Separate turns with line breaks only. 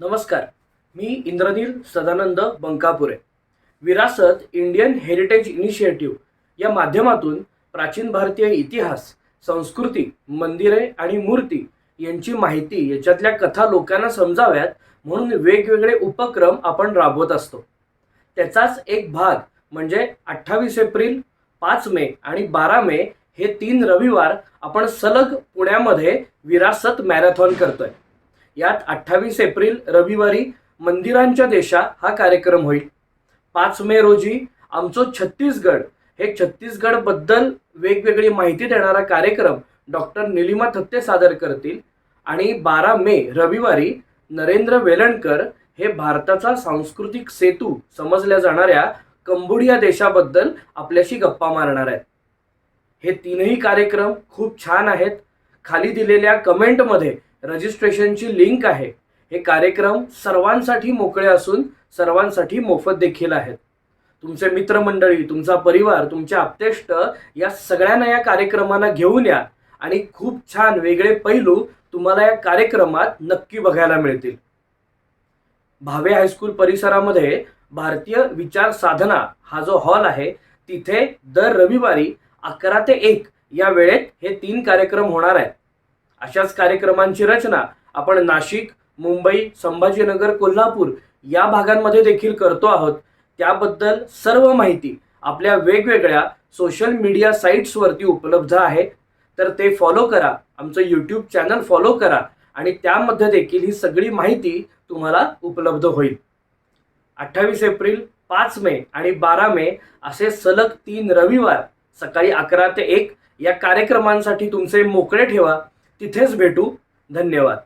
नमस्कार. मी इंद्रनील सदानंद बंकापुरे. विरासत Indian heritage initiative या माध्यमातून प्राचीन भारतीय इतिहास संस्कृती मंदिरे आणि मूर्ती यांची माहिती याच्यातल्या कथा लोकांना समजाव्यात म्हणून वेगवेगळे उपक्रम आपण राबवत असतो. त्याचाच एक भाग म्हणजे अठ्ठावीस एप्रिल पाच मे आणि बारा मे हे तीन रविवार आपण सलग पुण्यामध्ये विरासत मॅरेथॉन करतोय. यात अठ्ठावीस एप्रिल रविवारी मंदिरांच्या देशा हा कार्यक्रम होईल. पाच मे रोजी आमचो छत्तीसगड हे छत्तीसगडबद्दल वेगवेगळी माहिती देणारा कार्यक्रम डॉक्टर निलिमा थत्ते सादर करतील. आणि बारा मे रविवारी नरेंद्र वेलणकर हे भारताचा सांस्कृतिक सेतू समजल्या जाणाऱ्या कंबोडिया देशाबद्दल आपल्याशी गप्पा मारणार आहेत. हे तीनही कार्यक्रम खूप छान आहेत. खाली दिलेल्या कमेंटमध्ये रजिस्ट्रेशनची लिंक आहे. हे कार्यक्रम सर्वांसाठी मोकळे असून सर्वांसाठी मोफत देखील आहेत. तुमचे मित्रमंडळी तुमचा परिवार तुमचे आप्तेष्ट या सगळ्यांना या कार्यक्रमांना घेऊन या आणि खूप छान वेगळे पैलू तुम्हाला या कार्यक्रमात नक्की बघायला मिळतील. भावे हायस्कूल परिसरामध्ये भारतीय विचार साधना हा जो हॉल आहे तिथे दर रविवारी अकरा ते एक या वेळेत हे तीन कार्यक्रम होणार आहेत. अशाच कार्यक्रमांची रचना आपण नाशिक मुंबई संभाजीनगर कोल्हापूर या भागांमध्ये देखील करतो आहोत. त्याबद्दल सर्व माहिती आपल्या वेगवेगळ्या सोशल मीडिया साईट्सवरती उपलब्ध आहे. तर ते फॉलो करा आमचं यूट्यूब चॅनल फॉलो करा आणि त्यामध्ये देखील ही सगळी माहिती तुम्हाला उपलब्ध होईल. अठ्ठावीस एप्रिल पाच मे आणि बारा मे असे सलग तीन रविवार सकाळी अकरा ते एक या कार्यक्रमांसाठी तुमचे मोकळे ठेवा. तिथेच भेटू. धन्यवाद.